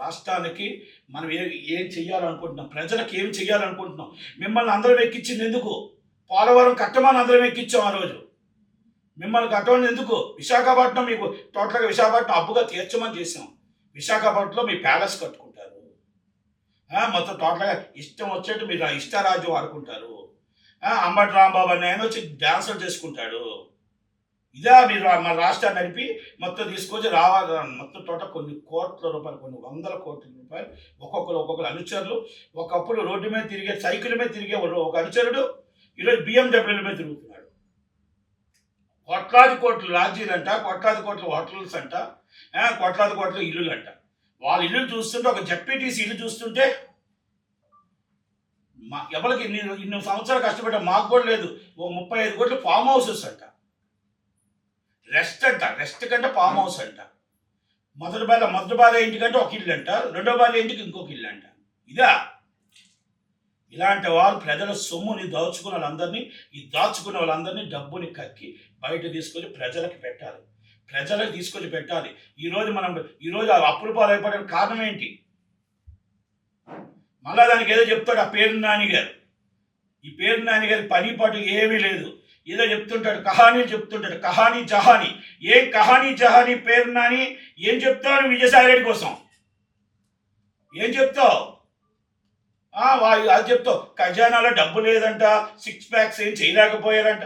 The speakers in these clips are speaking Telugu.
రాష్ట్రానికి మనం ఏ ఏం చెయ్యాలనుకుంటున్నాం? ప్రజలకు ఏం చెయ్యాలనుకుంటున్నాం? మిమ్మల్ని అందరం ఎక్కించింది ఎందుకు? పోలవరం కట్టమని అందరం ఎక్కించాం ఆ రోజు. మిమ్మల్ని కట్టమని ఎందుకు? విశాఖపట్నం మీకు టోటల్గా విశాఖపట్నం అప్పుగా తీర్చమని చేసాం విశాఖపట్నంలో మీ ప్యాలెస్ కట్టుకుంటారు. మొత్తం టోటల్గా ఇష్టం వచ్చేట్టు మీరు ఆ ఇష్టారాజ్యం ఆడుకుంటారు అంబటి రాంబాబు అని ఆయన వచ్చి డ్యాన్సులు చేసుకుంటాడు. ఇదా మీరు రా- మన రాష్ట్రాన్ని నడిపి మొత్తం తీసుకొచ్చి రావాలి మొత్తం టోటల్ కొన్ని కోట్ల రూపాయలు కొన్ని వందల కోట్ల రూపాయలు ఒక్కొక్కరు ఒక్కొక్కరు అనుచరులు. ఒకప్పుడు రోడ్డు మీద తిరిగే సైకిల్ మీద తిరిగే ఒక- ఒక అనుచరుడు ఈరోజు బిఎండబ్ల్యూల మీద తిరుగుతున్నాడు. కోట్లాది కోట్ల రాజీలు అంట కోట్లాది కోట్ల హోటల్స్ అంట కోట్లాది కోట్ల ఇల్లులు అంట వాళ్ళ ఇల్లు చూస్తుంటే ఒక జెడ్పీటీసీ ఇల్లు చూస్తుంటే మా ఎవరికి ఇన్ని ఇన్ని సంవత్సరాలు కష్టపడ్డా మాకు కూడా లేదు. ఓ ముప్పై ఐదు కోట్లు ఫామ్ హౌసెస్ అంట. రెస్ట్ అంట రెస్ట్ కంటే ఫామ్ హౌస్ అంట. మొదటి బాల మొదటి బాల ఇంటికంటే ఒక ఇల్లు అంట రెండో బాల ఇంటికి ఇంకొక ఇల్లు అంట. ఇదా? ఇలాంటి వాళ్ళు ప్రజల సొమ్ముని దాచుకున్న వాళ్ళందరినీ ఈ దాచుకున్న వాళ్ళందరినీ డబ్బుని కక్కి బయట తీసుకొని ప్రజలకు పెట్టాలి. ప్రజలకు తీసుకొని పెట్టాలి. ఈరోజు మనం ఈరోజు ఆ అప్పుల పాలైపోవడానికి కారణం ఏంటి? మళ్ళా దానికి ఏదో చెప్తాడు ఆ పేరు నాని గారు ఈ పేరు నాని గారి పని పాటు ఏమీ లేదు. ఏదో చెప్తుంటాడు కహానీ చెప్తుంటాడు కహానీ జహానీ. ఏం కహానీ జహానీ పేరు నాని ఏం చెప్తావు విజయసాయి రెడ్డి కోసం? ఏం చెప్తావు? అది చెప్తావు. ఖజానాలో డబ్బు లేదంట సిక్స్ ప్యాక్స్ ఏం చేయలేకపోయారంట.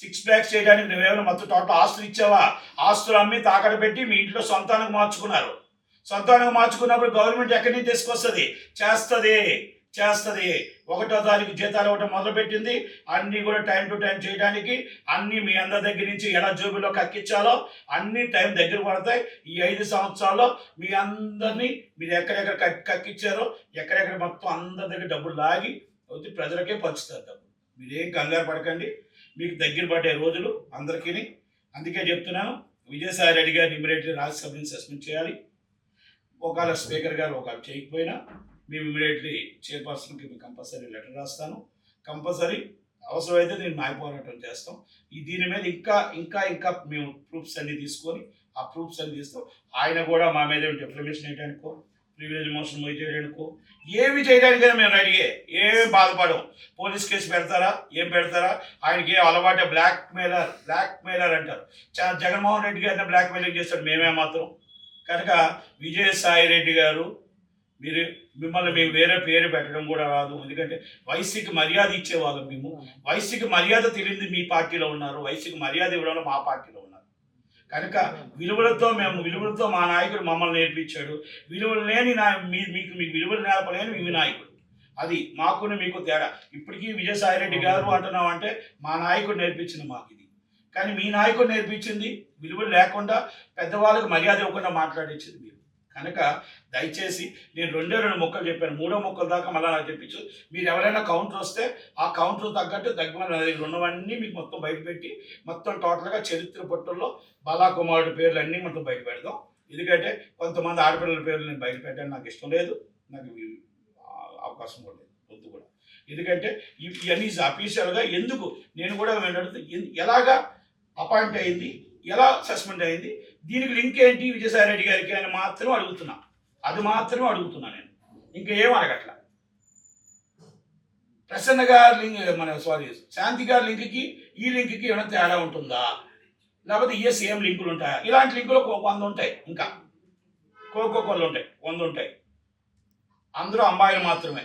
సిక్స్ ప్యాక్స్ చేయడానికి నువ్వేమైనా మొత్తం టోటల్ ఆస్తులు ఇచ్చావా? ఆస్తులు అమ్మి తాకడ పెట్టి మీ ఇంట్లో సొంతానికి మార్చుకున్నారు. సొంతానికి మార్చుకున్నప్పుడు గవర్నమెంట్ ఎక్కడి నుంచి తీసుకొస్తుంది? చేస్తుంది. చేస్తుంది. ఒకటో తారీఖు జీతాలు ఇవ్వటం మొదలుపెట్టింది. అన్నీ కూడా టైం టు టైం చేయడానికి అన్నీ మీ అందరి దగ్గర నుంచి ఎలా జోబులో కక్కించాలో అన్ని టైం దగ్గర పడతాయి. ఈ ఐదు సంవత్సరాల్లో మీ అందరినీ మీరు ఎక్కడెక్కడ కక్కిచ్చారో ఎక్కడెక్కడ మొత్తం అందరి దగ్గర డబ్బులు లాగి వచ్చి ప్రజలకే పంచుతారు డబ్బులు. మీరేం కంగారు పడకండి. మీకు దగ్గర పడే రోజులు అందరికీ అందుకే చెప్తున్నాను విజయసాయి రెడ్డి గారిని ఇమీడియట్లీ రాజ్యసభని సస్పెండ్ చేయాలి. ఒకవేళ స్పీకర్ గారు ఒకవేళ చేయకపోయినా మేము ఇమీడియట్లీ చైర్పర్సన్కి మేము కంపల్సరీ లెటర్ రాస్తాను. కంపల్సరీ అవసరమైతే నేను న్యాయ పోరాటం చేస్తాం. ఈ దీని మీద ఇంకా ఇంకా ఇంకా మేము ప్రూఫ్స్ అన్ని తీసుకొని ఆ ప్రూఫ్స్ అన్ని తీస్తాం. ఆయన కూడా మా మీద డిఫ్లమేషన్ వేయడానికో ప్రివిలేజ్ మోషన్ పోయి చేయడానికో ఏమి చేయడానికైనా మేము రెడీయే ఏమి బాధపడం పోలీస్ కేసు పెడతారా ఏం పెడతారా? ఆయనకి ఏ అలవాటే బ్లాక్ మెయిలర్ బ్లాక్ మెయిలర్ అంటారు జగన్మోహన్ రెడ్డి గారిని బ్లాక్ మెయిలింగ్ చేస్తాడు మేమే మాత్రం. కనుక విజయసాయి రెడ్డి గారు మీరు మిమ్మల్ని మేము వేరే పేరు పెట్టడం కూడా రాదు. ఎందుకంటే వయసుకి మర్యాద ఇచ్చేవాళ్ళం మేము. వయసుకి మర్యాద తెలియదు మీ పార్టీలో ఉన్నారు. వయసుకి మర్యాద ఇవ్వడంలో మా పార్టీలో ఉన్నారు. కనుక విలువలతో మేము విలువలతో మా నాయకుడు మమ్మల్ని నేర్పించాడు. విలువలు లేని నా మీకు మీకు విలువలు నేర్పలేని మీ నాయకుడు. అది మాకును మీకు తేడా. ఇప్పటికీ విజయసాయి రెడ్డి గారు అంటున్నాం అంటే మా నాయకుడు నేర్పించింది మాకు ఇది. కానీ మీ నాయకుడు నేర్పించింది విలువలు లేకుండా పెద్దవాళ్ళకి మర్యాద ఇవ్వకుండా మాట్లాడించింది మీరు. కనుక దయచేసి నేను రెండే రెండు మొక్కలు చెప్పాను. మూడో మొక్కల దాకా మళ్ళీ నాకు చెప్పించు మీరు ఎవరైనా కౌంటర్ వస్తే ఆ కౌంటర్ తగ్గట్టు దగ్గర ఉన్నవన్నీ మీకు మొత్తం బయటపెట్టి మొత్తం టోటల్గా చరిత్ర పట్టుల్లో బాలాకుమారుడి పేర్లు అన్నీ మొత్తం బయట పెడదాం. ఎందుకంటే కొంతమంది ఆడపిల్లల పేర్లు నేను బయట పెట్టాను. నాకు ఇష్టం లేదు. నాకు అవకాశం కూడా లేదు. వద్దు కూడా. ఎందుకంటే ఇవన్నీ అఫీషియల్గా ఎందుకు? నేను కూడా ఏంటంటే ఎన్- ఎలాగా అపాయింట్ అయింది? ఎలా సస్పెండ్ అయింది? దీనికి లింక్ ఏంటి విజయసాయి రెడ్డి గారికి అని మాత్రం అడుగుతున్నా. అది మాత్రమే అడుగుతున్నా నేను. ఇంకా ఏం అడగట్లా? ప్రసన్న గారి లింక్ మన సారీ శాంతి గారి లింక్కి ఈ లింక్కి ఏమైనా తేడా ఉంటుందా? లేకపోతే ఇయే సేమ్ లింకులు ఉంటాయా? ఇలాంటి లింకులు ఒక వంద ఉంటాయి ఇంకా. కోకోకొల్లు ఉంటాయి వంద ఉంటాయి. అందరూ అమ్మాయిలు మాత్రమే.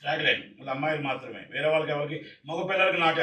ట్రాగ్లైన్ వాళ్ళ అమ్మాయిలు మాత్రమే. వేరే వాళ్ళకి ఎవరికి మగ పిల్లలకి